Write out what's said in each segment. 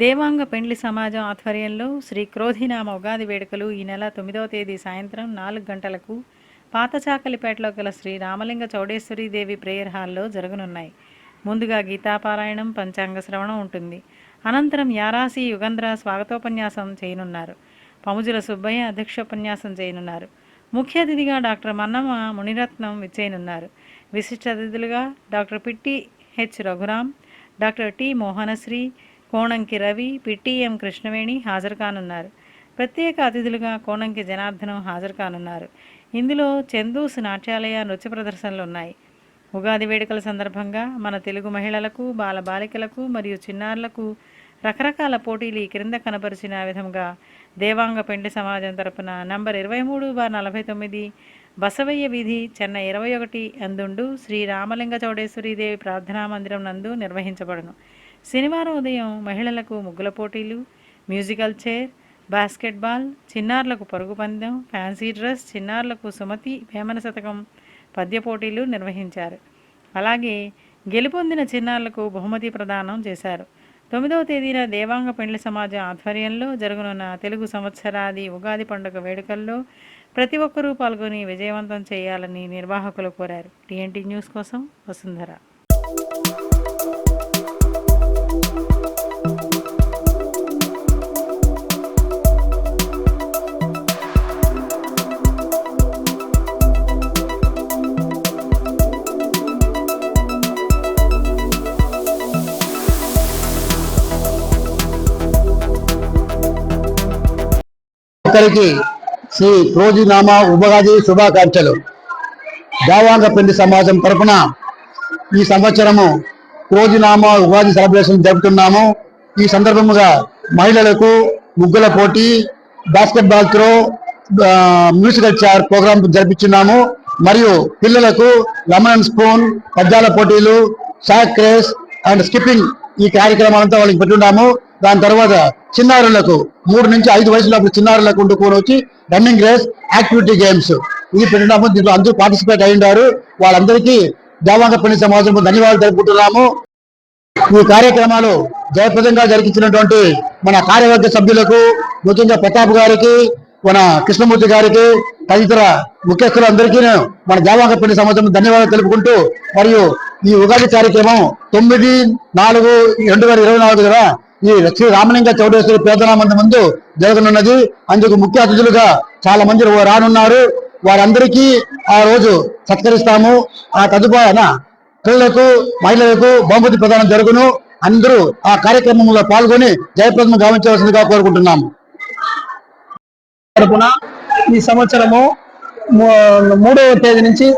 దేవాంగ పెండ్లి సమాజం ఆధ్వర్యంలో శ్రీ క్రోధినామ ఉగాది వేడుకలు ఈ నెల తొమ్మిదవ తేదీ సాయంత్రం నాలుగు గంటలకు పాతచాకలిపేటలో గల శ్రీ రామలింగ చౌడేశ్వరీదేవి ప్రేయర్ హాల్లో జరగనున్నాయి. ముందుగా గీతాపారాయణం పంచాంగ శ్రవణం ఉంటుంది. అనంతరం యారాసి యుగంధ్ర స్వాగతోపన్యాసం చేయనున్నారు. పముజుల సుబ్బయ్య అధ్యక్షోపన్యాసం చేయనున్నారు. ముఖ్య అతిథిగా డాక్టర్ మన్నమ్మ మునిరత్నం విచ్చేయనున్నారు. విశిష్ట అతిథులుగా doctor Pitti H Raghuram doctor T Mohanasri Konanki Ravi PTM Krishnaveni హాజరు కానున్నారు ప్రత్యేక అతిథులుగా కోణంకి జనార్దనం హాజరు కానున్నారు ఇందులో చందూస్ నాట్యాలయ నృత్య ప్రదర్శనలు ఉన్నాయి ఉగాది వేడుకల సందర్భంగా మన తెలుగు మహిళలకు బాల బాలికలకు మరియు చిన్నారులకు రకరకాల పోటీలు ఈ క్రింద కనపరిచిన విధంగా దేవాంగ పెండి సమాజం తరపున నంబర్ ఇరవై మూడు బార్ నలభై తొమ్మిది బసవయ్య వీధి చెన్నై ఇరవై ఒకటి అందుండు శ్రీ రామలింగ చౌడేశ్వరీదేవి ప్రార్థనా మందిరం నందు నిర్వహించబడును. శనివారం ఉదయం మహిళలకు ముగ్గుల పోటీలు మ్యూజికల్ చైర్ బాస్కెట్బాల్ చిన్నారులకు పరుగు పందెం ఫ్యాన్సీ డ్రెస్ చిన్నారులకు సుమతి వేమన శతకం పద్య పోటీలు నిర్వహించారు. అలాగే గెలుపొందిన చిన్నారులకు బహుమతి ప్రదానం చేశారు. తొమ్మిదవ తేదీన దేవాంగ పెండ్లి సమాజం ఆధ్వర్యంలో జరగనున్న తెలుగు సంవత్సరాది ఉగాది పండుగ వేడుకల్లో ప్రతి ఒక్కరూ పాల్గొని విజయవంతం చేయాలని నిర్వాహకులు కోరారు. టీఎన్టీ న్యూస్ కోసం వసుంధర. అందరికీ శ్రీ రోజునామా ఉగాది శుభాకాంక్షలు. దేవాంగపిండి సమాజం తరపున ఈ సంవత్సరము రోజునామా ఉగాది సెలబ్రేషన్ జరుపుతున్నాము. ఈ సందర్భముగా మహిళలకు ముగ్గుల పోటీ basketball throw musical chair programme జరిపించున్నాము మరియు పిల్లలకు లెమన్ అండ్ స్పూన్ పద్యాల పోటీలు షాక్ రేస్ అండ్ స్కిప్పింగ్ ఈ కార్యక్రమాలంతా వాళ్ళకి పెట్టున్నాము. దాని తర్వాత చిన్నారులకు మూడు నుంచి ఐదు వయసులోపు చిన్నారులకు వండుకొని వచ్చి రన్నింగ్ రేస్ యాక్టివిటీ గేమ్స్ ఇది పెట్టినాము దీంట్లో అందరూ పార్టిసిపేట్ అయ్యిండారు వాళ్ళందరికీ దేవాంగ పని సమాజం ధన్యవాదాలు తెలుపుకుంటున్నాము. ఈ కార్యక్రమాలు జయప్రదంగా జరిగించినటువంటి మన కార్యవర్గ సభ్యులకు ముఖ్యంగా ప్రతాప్ గారికి మన కృష్ణమూర్తి గారికి తదితర ముఖ్యస్థులందరికీ మన దేవాంగపల్లి సమాజం ధన్యవాదాలు తెలుపుకుంటూ మరియు ఈ ఉగాది కార్యక్రమం తొమ్మిది నాలుగు రెండు వేల ఇరవై నాలుగు ఈ శ్రీ రామలింగ చౌడేశ్వరి పేదనామంది ముందు జరగనున్నది. అందుకు ముఖ్య అతిథులుగా చాలా మంది రానున్నారు. వారందరికీ ఆ రోజు సత్కరిస్తాము. ఆ తదుపరి పిల్లలకు మహిళలకు బహుమతి ప్రదానం జరుగును. అందరూ ఆ కార్యక్రమంలో పాల్గొని జయప్రదం గావించవలసిందిగా కోరుకుంటున్నాము. తరపున ఈ సంవత్సరము మూ- మూడవ తేదీ నుంచి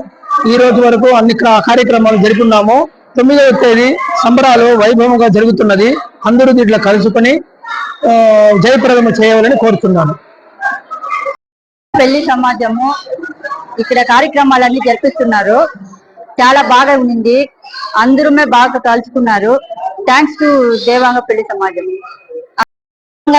ఈ రోజు వరకు అన్ని కార్యక్రమాలు జరుపున్నాము తొమ్మిదవ తేదీ సంబరాలు వైభవంగా జరుగుతున్నది. అందరూ దీంట్లో కలుసుకొని జయప్రదం చేయాలని కోరుతున్నాను. పెళ్ళి సమాజము ఇక్కడ కార్యక్రమాలన్నీ జరిపిస్తున్నారు. చాలా బాగా ఉండింది అందరూమే బాగా కలుసుకున్నారు థ్యాంక్స్ టు దేవాంగ పెళ్ళి సమాజం.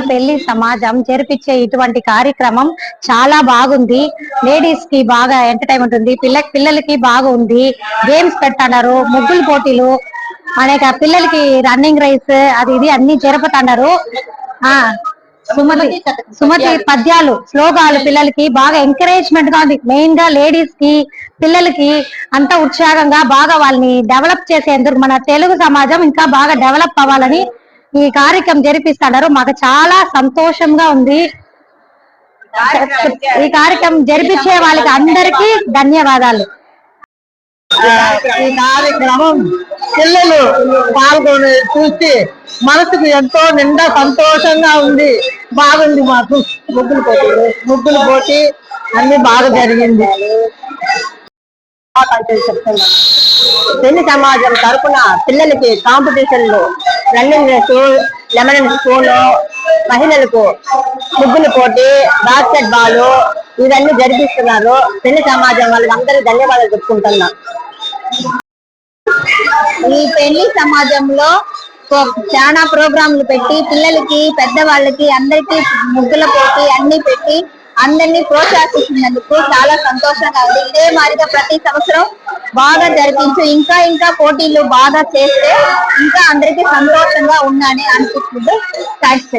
పెళ్ళి సమాజం జరిపించే ఇటువంటి కార్యక్రమం చాలా బాగుంది. లేడీస్కి బాగా ఎంటర్టైన్మెంట్ ఉంది. పిల్ల పిల్లలకి బాగుంది. గేమ్స్ పెడుతున్నారు. ముగ్గులు పోటీలు అనేక పిల్లలకి రన్నింగ్ రైస్ అది ఇది అన్ని జరుపుతున్నారు. ఆ సుమతి సుమతి పద్యాలు శ్లోకాలు పిల్లలకి బాగా ఎంకరేజ్మెంట్గా ఉంది. మెయిన్గా లేడీస్కి పిల్లలకి అంత ఉత్సాహంగా బాగా వాళ్ళని డెవలప్ చేసేందుకు మన తెలుగు సమాజం ఇంకా బాగా డెవలప్ అవ్వాలని ఈ కార్యక్రమం జరిపిస్తున్నారు. మాకు చాలా సంతోషంగా ఉంది. ఈ కార్యక్రమం జరిపించే వాళ్ళకి అందరికీ ధన్యవాదాలు. ఈ కార్యక్రమం పిల్లలు పాల్గొని చూసి మనసుకు ఎంతో నిండా సంతోషంగా ఉంది. బాగుంది మాకు. ముగ్గులు పోటీ. ముగ్గులు పోటీ అన్ని బాగా జరిగింది. చెప్తున్నాను పెళ్ళి సమాజం తరపున పిల్లలకి కాంపిటీషన్లు రన్నింగ్ రేసు లెమన్ స్కూల్ మహిళలకు ముగ్గులు పోటీ బాస్కెట్ బాల్ ఇవన్నీ జరిపిస్తున్నారు. పెళ్ళి సమాజం వాళ్ళకి అందరూ ధన్యవాదాలు చెప్పుకుంటున్నా. ఈ పెళ్ళి సమాజంలో చాలా ప్రోగ్రాంలు పెట్టి పిల్లలకి పెద్దవాళ్ళకి అందరికి ముగ్గుల పోటీ అన్ని పెట్టి అందరినీ ప్రోత్సహిస్తున్నందుకు చాలా సంతోషంగా ఉంది. ఇదే మాదిరిగా ప్రతి సంవత్సరం బాగా జరిపించు ఇంకా ఇంకా పోటీలు బాగా చేస్తే ఇంకా అందరికీ సంతోషంగా ఉందని అనిపిస్తుంది. థ్యాంక్స్